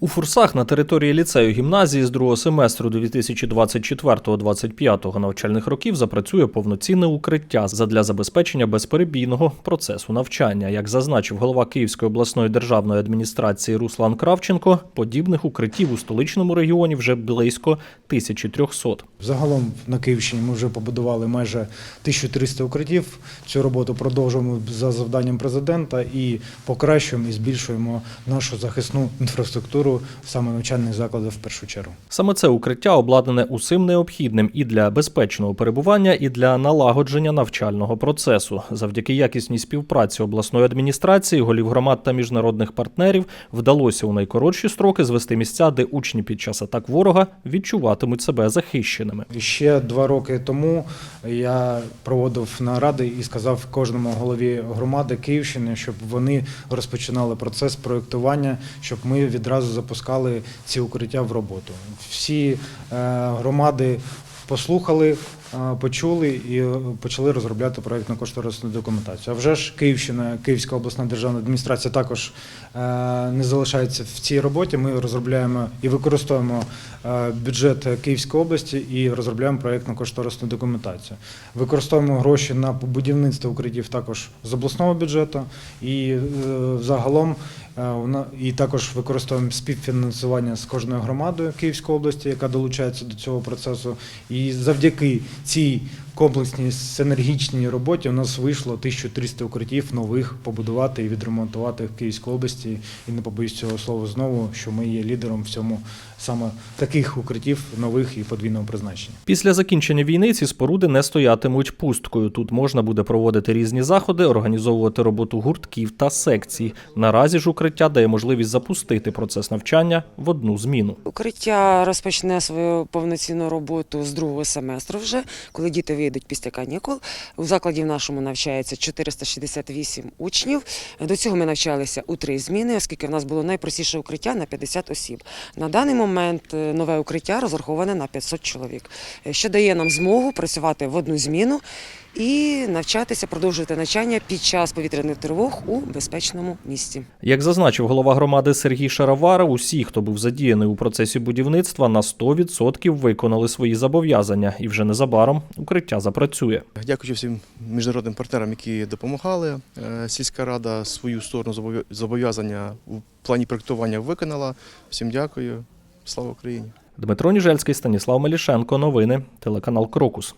У Фурсах на території ліцею гімназії з другого семестру 2024-2025 навчальних років запрацює повноцінне укриття задля забезпечення безперебійного процесу навчання. Як зазначив голова Київської обласної державної адміністрації Руслан Кравченко, подібних укриттів у столичному регіоні вже близько 1300. Загалом на Київщині ми вже побудували майже 1300 укриттів. Цю роботу продовжуємо за завданням президента і покращуємо і збільшуємо нашу захисну інфраструктуру саме навчальних закладів в першу чергу. Саме це укриття обладнане усім необхідним і для безпечного перебування, і для налагодження навчального процесу. Завдяки якісній співпраці обласної адміністрації, голів громад та міжнародних партнерів вдалося у найкоротші строки звести місця, де учні під час атак ворога відчуватимуть себе захищеними. Ще два роки тому я проводив наради і сказав кожному голові громади Київщини, щоб вони розпочинали процес проєктування, щоб ми відразу запускали ці укриття в роботу. Всі е, громади послухали, почули і е, почали розробляти проєктно-кошторисну документацію. А вже ж Київщина, Київська обласна державна адміністрація також е, не залишається в цій роботі. Ми розробляємо і використовуємо е, бюджет Київської області і розробляємо проєктно-кошторисну документацію. Використовуємо гроші на будівництво укриттів також з обласного бюджету і е, загалом е, і також використовуємо співфінансування з кожною громадою Київської області, яка долучається до цього процесу. І завдяки цій комплексній синергічній роботі у нас вийшло 1300 укриттів нових побудувати і відремонтувати в Київській області. І не побоюсь цього слова знову, що ми є лідером в цьому саме таких укриттів нових і подвійного призначення. Після закінчення війни ці споруди не стоятимуть пусткою. Тут можна буде проводити різні заходи, організовувати роботу гуртків та секцій. Наразі ж укриття дає можливість запустити процес навчання в одну зміну. Укриття розпочне свою повноцінну роботу з другого семестру вже, коли діти вийдуть після канікул. У закладі в нашому навчається 468 учнів. До цього ми навчалися у три зміни, оскільки в нас було найпростіше укриття на 50 осіб. На даний момент е, нове укриття розраховане на 500 чоловік, е, що дає нам змогу працювати в одну зміну і навчатися, продовжувати навчання під час повітряних тривог у безпечному місці. Як зазначив голова громади Сергій Шароваров, усі, хто був задіяний у процесі будівництва, на 100% виконали свої зобов'язання, і вже незабаром укриття запрацює. Дякуючи всім міжнародним партнерам, які допомагали. Е, Сільська рада свою сторону зобов'я- зобов'язання у плані проєктування виконала. Всім дякую. Слава Україні! Дмитро Ніжельський, Станіслав Мелішенко. Новини. Телеканал Крокус.